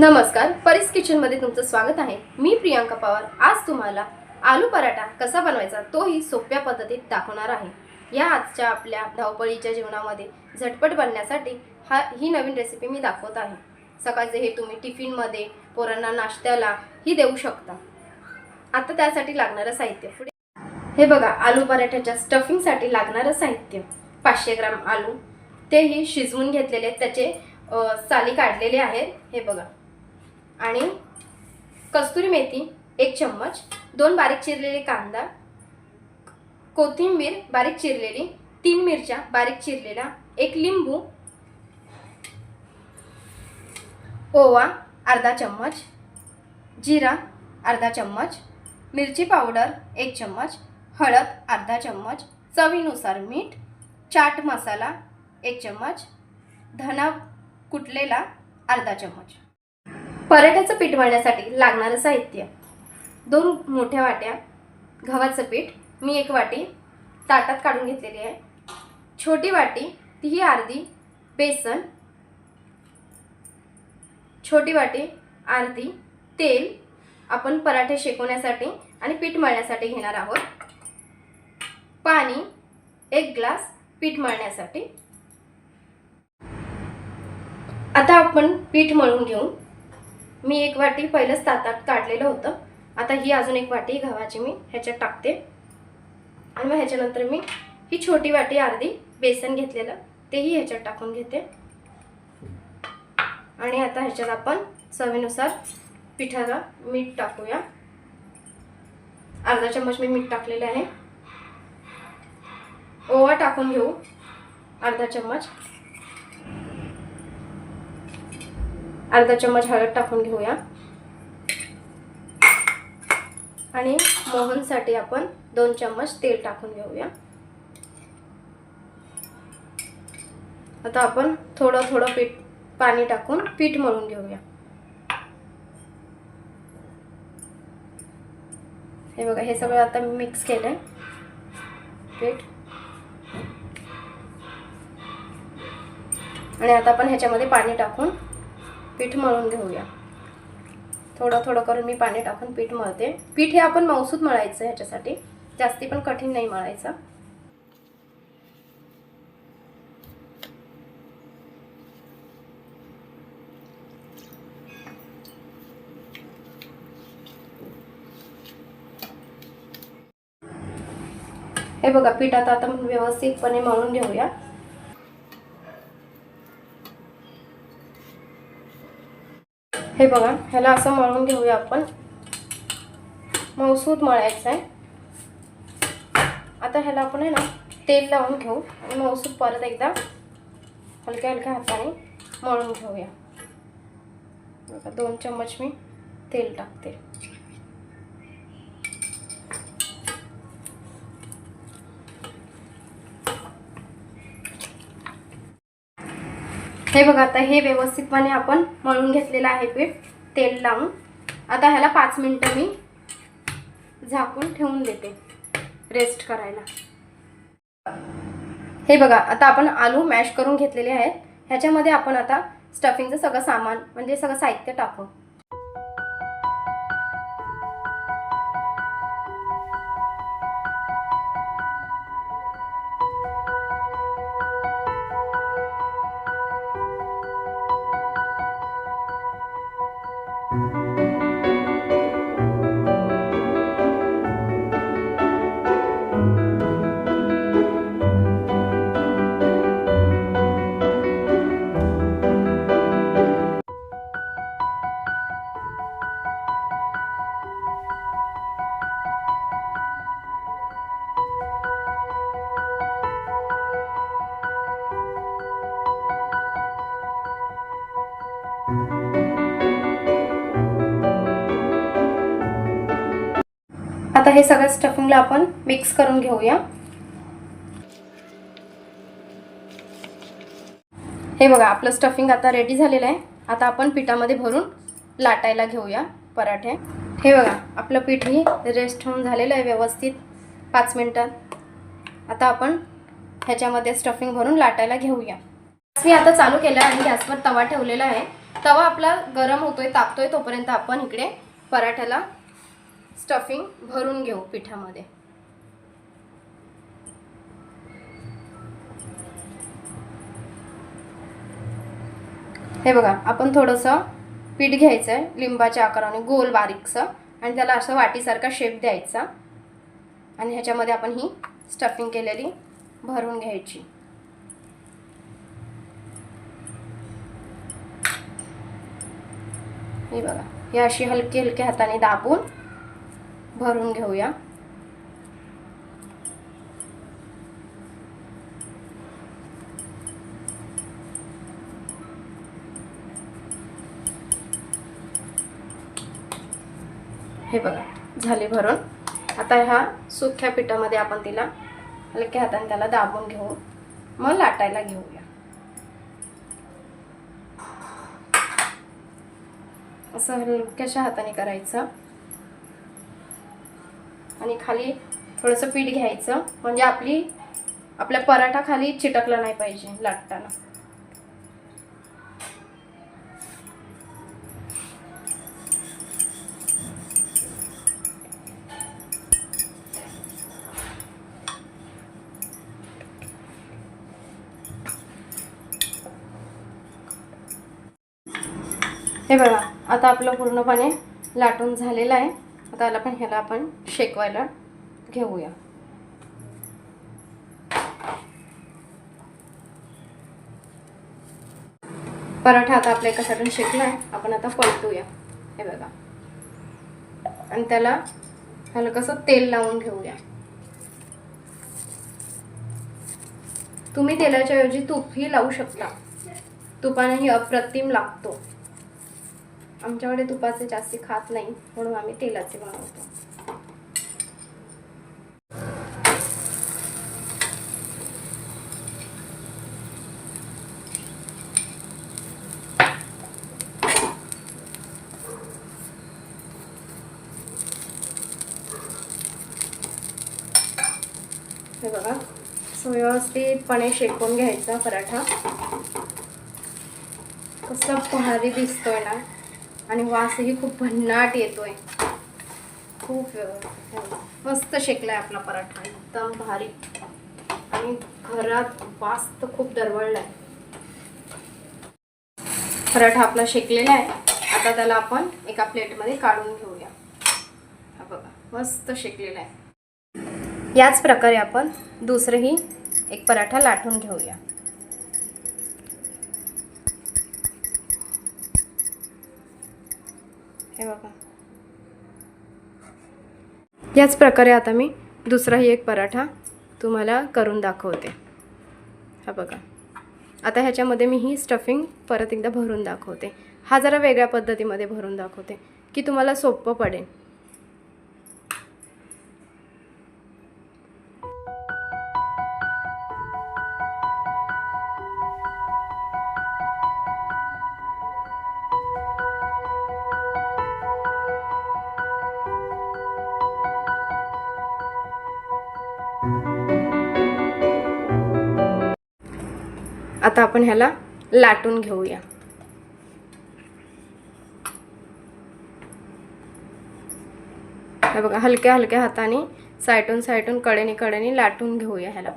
नमस्कार परीस किचनमध्ये तुमचं स्वागत आहे. मी प्रियांका पवार. आज तुम्हाला आलू पराठा कसा बनवायचा तोही सोप्या पद्धतीत दाखवणार आहे. या आजच्या आपल्या धावपळीच्या जीवनामध्ये झटपट बनण्यासाठी हा ही नवीन रेसिपी मी दाखवत आहे. सकाळचे हे तुम्ही टिफिनमध्ये पोरांना नाश्त्याला ही देऊ शकता. आता त्यासाठी लागणारं साहित्य. पुढे हे बघा आलू पराठ्याच्या स्टफिंगसाठी लागणारं साहित्य. पाचशे ग्राम आलू. तेही शिजवून घेतलेले त्याचे साली काढलेले आहेत. हे बघा. आणि कस्तुरी मेथी एक चम्मच दोन बारीक चिरलेले कांदा कोथिंबीर बारीक चिरलेली तीन मिरच्या बारीक चिरलेल्या एक लिंबू ओवा अर्धा चम्मच जिरा अर्धा चम्मच मिरची पावडर एक चम्मच हळद अर्धा चम्मच चवीनुसार मीठ चाट मसाला एक चम्मच धना कुटलेला अर्धा चम्मच. पराठ्याचं पीठ मळण्यासाठी लागणारं साहित्य. दोन मोठ्या वाट्या गव्हाचं पीठ मी एक वाटी ताटात काढून घेतलेली आहे. छोटी वाटी तीही अर्धी बेसन. छोटी वाटी अर्धी तेल आपण पराठे शेकवण्यासाठी आणि पीठ मळण्यासाठी घेणार आहोत. पाणी एक ग्लास पीठ मळण्यासाठी. आता आपण पीठ मळून घेऊ. मी एक वाटी पहिलंच तातात काढलेलं होतं. आता ही अजून एक वाटी गव्हाची मी ह्याच्यात टाकते. आणि मग ह्याच्यानंतर मी ही छोटी वाटी अर्धी बेसन घेतलेलं तेही ह्याच्यात टाकून घेते. आणि आता ह्याच्यात आपण चवीनुसार पिठाला मीठ टाकूया. अर्धा चम्मच मी मीठ टाकलेलं आहे. ओवा टाकून घेऊ. अर्धा चम्मच. अर्धा चम्मच हळद टाकून घेऊया. आणि मोहनसाठी आपण दोन चम्मच तेल टाकून घेऊया. आता आपण थोडं थोडं पीठ पाणी टाकून पीठ मळून घेऊया. हे बघा हे सगळं आता मी मिक्स केलंय. पीठ. आणि आता आपण ह्याच्यामध्ये पाणी टाकून पीठ मळून घेऊया. थोडं थोडं करून मी पाणी टाकून पीठ मळते. पीठ हे आपण मौसूद मळायचं ह्याच्यासाठी. जास्ती पण कठीण नाही मळायचं. हे बघा पीठ आता आता व्यवस्थितपणे मळून घेऊया. हे बघा ह्याला असं मळून घेऊया आपण. मौसूद मळायचं आहे आता ह्याला आपण आहे ना तेल लावून घेऊ आणि मौसूद परत एकदा हलक्या हलक्या हाताने मळून घेऊया. दोन चम्मच मी तेल टाकते. हे बघा आता हे व्यवस्थितपणे आपण मळून घेतलेलं आहे पीठ तेल लावून. आता ह्याला पाच मिनटं मी झाकून ठेवून देते रेस्ट करायला. हे बघा आता आपण आलू मॅश करून घेतलेले आहेत. ह्याच्यामध्ये आपण आता स्टफिंगचं सगळं सामान म्हणजे सगळं साहित्य टाकू. आता हे सगळं स्टफिंगला आपण मिक्स करून घेऊया. हे बघा आपलं स्टफिंग आता रेडी झालेलं आहे. आता आपण पिठामध्ये भरून लाटायला घेऊया पराठे. हे बघा आपलं पीठही रेस्ट होऊन झालेलं आहे व्यवस्थित. पाच मिनटात आता आपण ह्याच्यामध्ये स्टफिंग भरून लाटायला घेऊया. मी आता चालू केलं आणि गॅसवर तवा ठेवलेला आहे. तवा आपला गरम होतोय तापतोय तोपर्यंत आपण इकडे पराठ्याला स्टफिंग भरून घेऊ पिठामध्ये. हे बघा आपण थोडंसं पीठ घ्यायचं आहे लिंबाच्या आकाराने गोल बारीकसं आणि त्याला असं वाटीसारखा शेप द्यायचा. आणि ह्याच्यामध्ये आपण ही स्टफिंग केलेली भरून घ्यायची. हे बघा हे अशी हलकी हलकी हाताने दाबून भरून घेऊया. हे बघा झाले भरून. आता ह्या सुख्या पिठामध्ये आपण तिला हलक्या हाताने त्याला दाबून घेऊ. मग लाटायला घेऊया. असं हलक्याशा हाताने करायचं. आणि खाली थोडंसं पीठ घ्यायचं. म्हणजे आपली आपल्या पराठा खाली चिटकला नाही पाहिजे लाटताना. हे बघा आता आपलं पूर्णपणे लाटून झालेलं आहे. आता पण ह्याला आपण शेकवायला घेऊया. पराठा आता आपल्या एका साईडून शेकला आहे आपण आता पलटूया. हे बघा. आणि त्याला हलकंसं तेल लावून घेऊया. तुम्ही तेलाच्या ऐवजी तूपही लावू शकता. तुपानेही अप्रतिम लागतो. आमच्याकडे तुपाचे जास्ती खात नाही म्हणून आम्ही तेलाचे बनवतो. हे बघा सुव्यवस्थितपणे व्यवस्थितपणे शेकून घ्यायचा पराठा. कसा भारी दिसतोय ना. आणि वासही खूप भन्नाट येतोय. खूप मस्त मस्त शेकलाय आपला पराठा. एकदम भारी. आणि घरात वास तर खूप दरवळला आहे पराठा आपला शेकलेला आहे. आता त्याला आपण एका प्लेटमध्ये काढून घेऊया. हा बघा मस्त शेकलेला आहे. याच प्रकारे आपण दुसरंही एक पराठा लाटून घेऊया. हे बघा. याच प्रकारे आता मी दुसराही एक पराठा तुम्हाला करून दाखवते. हा बघा. आता ह्याच्यामध्ये मी ही स्टफिंग परत एकदा भरून दाखवते. हा जरा वेगळ्या पद्धतीमध्ये भरून दाखवते की तुम्हाला सोपं पडेल. आता आपण ह्याला लाटून घेऊया. हे बघा हलक्या हलक्या हाताने सायटून सायटून कडेने कडेने लाटून घेऊया ह्याला.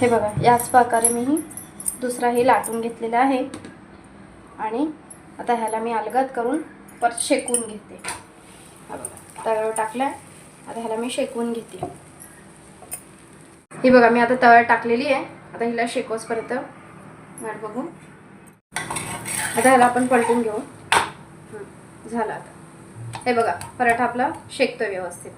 हे बघा याच प्रकारे मी ही दुसराही लाटून घेतलेला आहे. आणि आता ह्याला मी अलगद करून परत शेकून घेते. हा बघा तव्यावर टाकलाय. आता ह्याला मी शेकवून घेते. ही बघा मी आता तव्यावर टाकलेली आहे. आता हिला शेकोसपर्यंत वाट बघू आता ह्याला आपण पलटून घेऊ. झालं आता. हे बघा पराठा आपला शेकतो व्यवस्थित.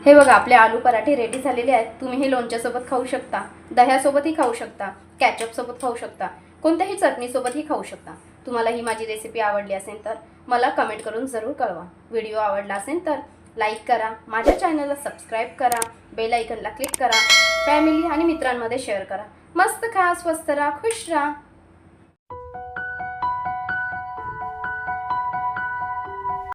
हे बघा आपले आलू पराठे रेडी झालेले आहेत. तुम्ही हे लोणच्यासोबत खाऊ शकता. दह्यासोबतही खाऊ शकता. कॅचअपसोबत खाऊ शकता. कोणत्याही चटणीसोबतही खाऊ शकता. तुम्हाला ही माझी रेसिपी आवडली असेल तर मला कमेंट करून जरूर कळवा. व्हिडिओ आवडला असेल तर लाईक करा. माझ्या चॅनलला सबस्क्राईब करा. बेल आयकनला क्लिक करा. फॅमिली आणि मित्रांमध्ये शेअर करा. मस्त खा स्वस्त राहा खुश राहा.